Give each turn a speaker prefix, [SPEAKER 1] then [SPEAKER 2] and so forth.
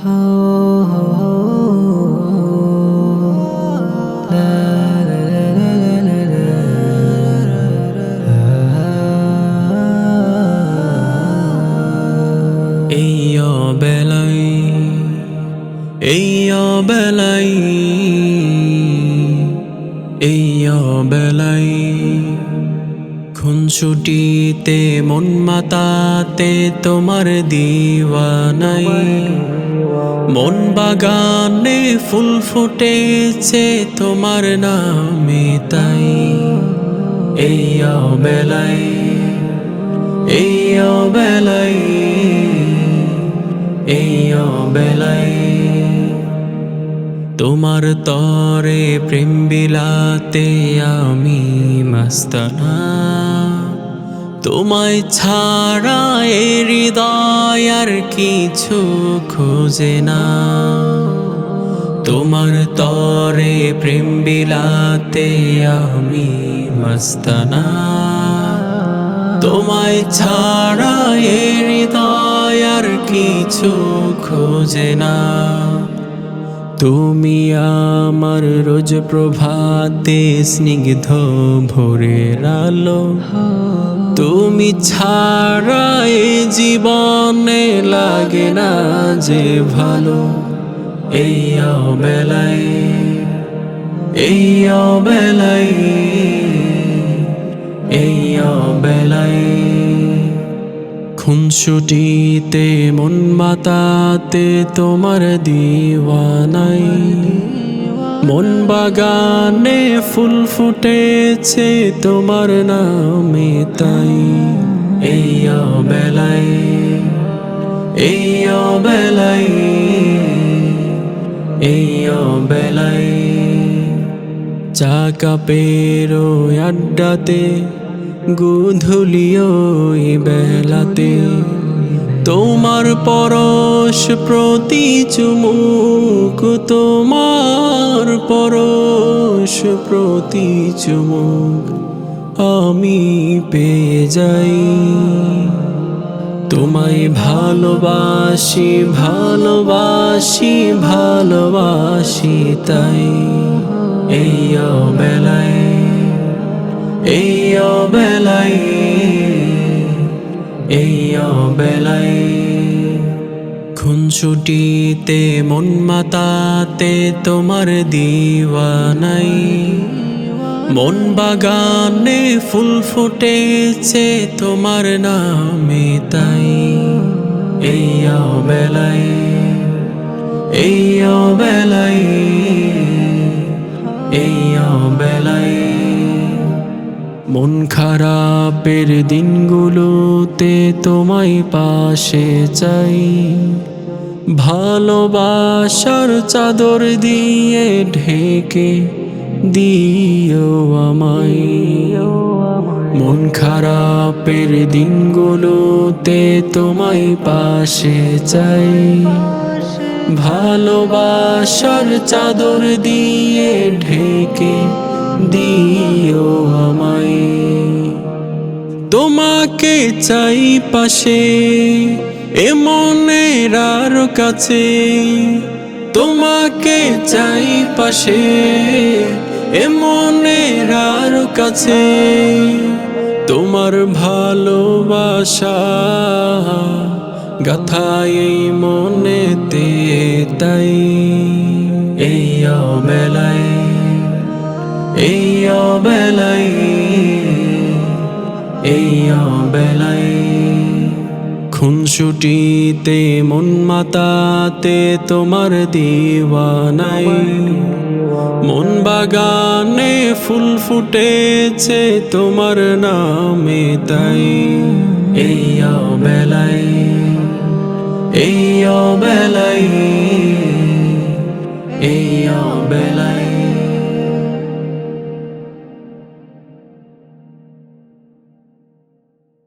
[SPEAKER 1] এই অবেলাই এই অবেলাই এই অবেলাই। খুনসুটিতে মন মাতাতে তোমার দিওয়ানাই। মন বাগানে ফুল ফুটেছে তোমার নামে তাই। এই অবেলাই এই অবেলাই এই অবেলাই তোমার তরে প্রেম বিলাতে আমি মাস্তানা। তোমায় ছাড়া এ হৃদয় আর কিছু খোঁজে না। তোমার তরে প্রেম বিলাতে আমি মস্তানা। তোমায় ছাড়া এ হৃদয় আর কিছু খোঁজে না। তুমি আমার রোজ প্রভাতে স্নিগ্ধ ভোরের আলো। তুমি ছাড়া এই জীবনে লাগে না যে ভালো। এই অবেলায় এই অবেলায়। খুনসুটিতে মন মাতাতে তোমার দিওয়ানাই। মন বাগানে ফুল ফুটেছে তোমার নামে তাই। এই বেলাই এই বেলাই এই বেলাই চা কাপেরো আড্ডাতে গুধুলিও বেলাতে। তোমার পরশ প্রতি চুমুক, তোমার পরশ প্রতি চুমুক আমি পেয়ে যাই। তোমায় ভালোবাসি ভালোবাসি ভালোবাসি তাই। এই অবেলায় এই খুনসুটিতে মন মাতাতে তোমার দিওয়ানাই মন বাগানে ফুল ফুটেছে তোমার নামে তাই। এই অবেলায় এই অবেলায় এই অবেলায় মন খারাপের দিনগুলোতে তোমায় পাশে চাই। ভালোবাসার চাদর দিয়ে ঢেকে দিও আমায়। মন খারাপের দিনগুলোতে তোমায় পাশে চাই। ভালোবাসার চাদর দিয়ে ঢেকে দিও আমায়। তোমাকে চাই পাশে, এ মনের আর কাছে। তোমাকে চাই পাশে, এ মনের আর কাছে। তোমার ভালোবাসা এই মনেতে তাই। এই অবেলায় এই খুনসুটিতে মন মাতাতে তোমার দিওয়ানাই মন বাগানে ফুল ফুটেছে তোমার নামে তাই। এই অবেলায় এই অবেলায় এই অবেলায়।